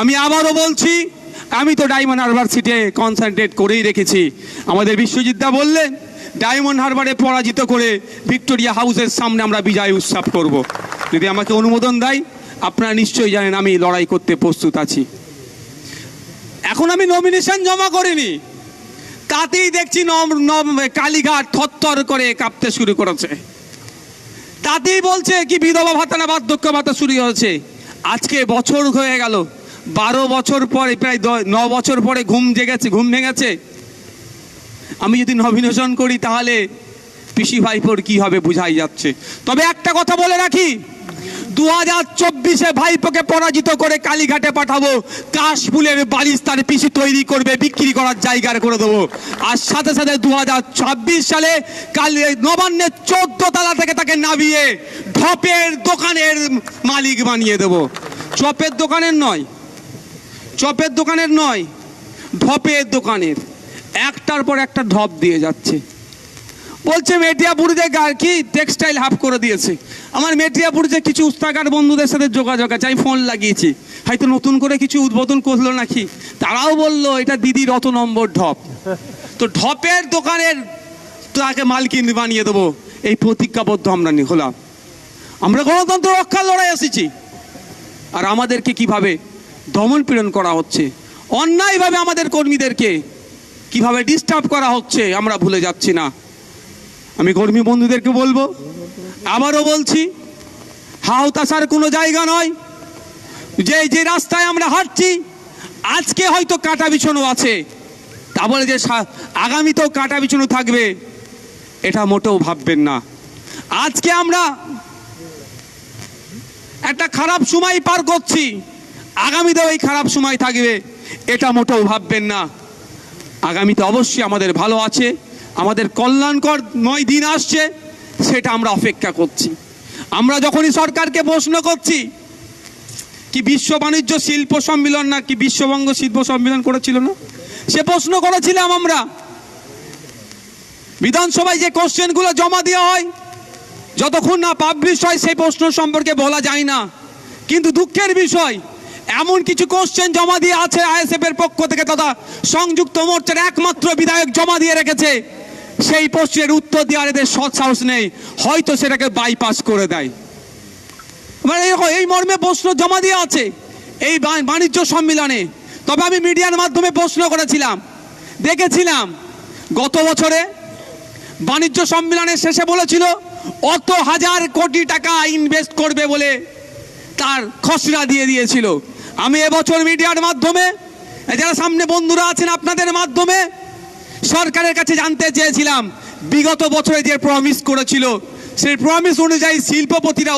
আমি আবারও বলছি, আমি তো ডায়মন্ড হারবার সিটে কনসেন্ট্রেট করেই রেখেছি। আমাদের বিশ্বজিৎদা বললেন ডায়মন্ড হারবারে পরাজিত করে ভিক্টোরিয়া হাউসের সামনে আমরা বিজয় উৎসব করব। যদি আমাকে অনুমোদন দেয়, আপনারা নিশ্চয়ই জানেন আমি লড়াই করতে প্রস্তুত আছি। এখন আমি নমিনেশন জমা করিনি। তাতেই দেখছি নম নম কালীঘাট থরথর করে কাঁপতে শুরু করেছে। তাতেই বলছে কি বিধবা ভাতা না বার্ধক্য ভাতা শুরু হয়েছে। আজকে বছর হয়ে গেল। বারো বছর পরে, প্রায় ন বছর পরে ঘুম জেগেছে, ঘুম ভেঙেছে। আমি যদি নমিনেশন করি, তাহলে পিসি ভাইপোর কি হবে বুঝাই যাচ্ছে। তবে একটা কথা বলে রাখি দু হাজার চব্বিশে ভাইপোকে পরাজিত করে কালীঘাটে পাঠাবো, কাশফুলের বালিশ তার পিসি তৈরি করবে, বিক্রি করার জায়গা করে দেবো। আর সাথে সাথে দু হাজার ছাব্বিশ সালে কালী নবান্নের চোদ্দ তলা থেকে তাকে নামিয়ে ঢপের দোকানের মালিক বানিয়ে দেবো। চপের দোকানের নয় চপের দোকানের নয় ঢপের দোকানের। একটার পর একটা ঢপ দিয়ে যাচ্ছে। বলছে মেটিয়াপুরিতে কি? টেক্সটাইল হাফ করে দিয়েছে। আমার মেটিয়াপুরিতে কিছু উস্তাকার বন্ধুদের সাথে যোগাযোগ আছে, আমি ফোন লাগিয়েছি। হয়তো নতুন করে কিছু উদ্বোধন করল নাকি? তারাও বলল, এটা দিদির অত নম্বর ঢপ তো ঢপের দোকানের তাকে মালকিন বানিয়ে দেবো। এই প্রতিজ্ঞাবদ্ধ আমরা হলাম আমরা গণতন্ত্র রক্ষার লড়াই এসেছি। আর আমাদেরকে কীভাবে দমন পীড়ন করা হচ্ছে। অন্যায়ভাবে আমাদের কর্মীদেরকে কীভাবে ডিস্টার্ব করা হচ্ছে, আমরা ভুলে যাচ্ছি না। আমি কর্মী বন্ধুদেরকে বলব, আবারও বলছি হাওতাসার কোনো জায়গা নয়। যে যে রাস্তায় আমরা হাঁটছি, আজকে হয়তো কাটা বিছানো আছে। তা বলে যে আগামীতেও কাটা বিছানো থাকবে, এটা মোটেও ভাববেন না। আজকে আমরা একটা খারাপ সময় পার করছি। আগামীতেও এই খারাপ সময় থাকবে, এটা মোটেও ভাববেন না। আগামীতে অবশ্যই আমাদের ভালো আছে, আমাদের কল্যাণকর নয় দিন আসছে, সেটা আমরা অপেক্ষা করছি। আমরা যখনই সরকারকে প্রশ্ন করছি, কি বিশ্ব বাণিজ্য শিল্প সম্মেলন না কি বিশ্ববঙ্গ শিল্প সম্মেলন করেছিল না? সে প্রশ্ন করেছিলাম আমরা। বিধানসভায় যে কোশ্চেনগুলো জমা দেওয়া হয়, যতক্ষণ না পাবলিশ হয়, সেই প্রশ্ন সম্পর্কে বলা যায় না। কিন্তু দুঃখের বিষয় এমন কিছু কোশ্চেন জমা দিয়ে আছে আইএসএফ এর পক্ষ থেকে, তথা সংযুক্ত মোর্চার একমাত্র বিধায়ক জমা দিয়ে রেখেছে। সেই প্রশ্নের উত্তর দেওয়ার এদের সৎ সাহস নেই, হয়তো সেটাকে বাইপাস করে দেয়। এই মর্মে প্রশ্ন জমা দিয়ে আছে, এই বাণিজ্য সম্মেলনে। তবে আমি মিডিয়ার মাধ্যমে প্রশ্ন করেছিলাম, দেখেছিলাম, গত বছরে বাণিজ্য সম্মেলনের শেষে বলেছিল, অত হাজার কোটি টাকা ইনভেস্ট করবে বলে তার খসড়া দিয়ে দিয়েছিল। আমি এবছর মিডিয়ার মাধ্যমে যারা সামনে বন্ধুরা আছেন আপনাদের মাধ্যমে, সরকারের কাছে জানতে চেয়েছিলাম, বিগত বছরে যে প্রমিস করেছিল, সেই প্রমিস অনুযায়ী শিল্পপতিরা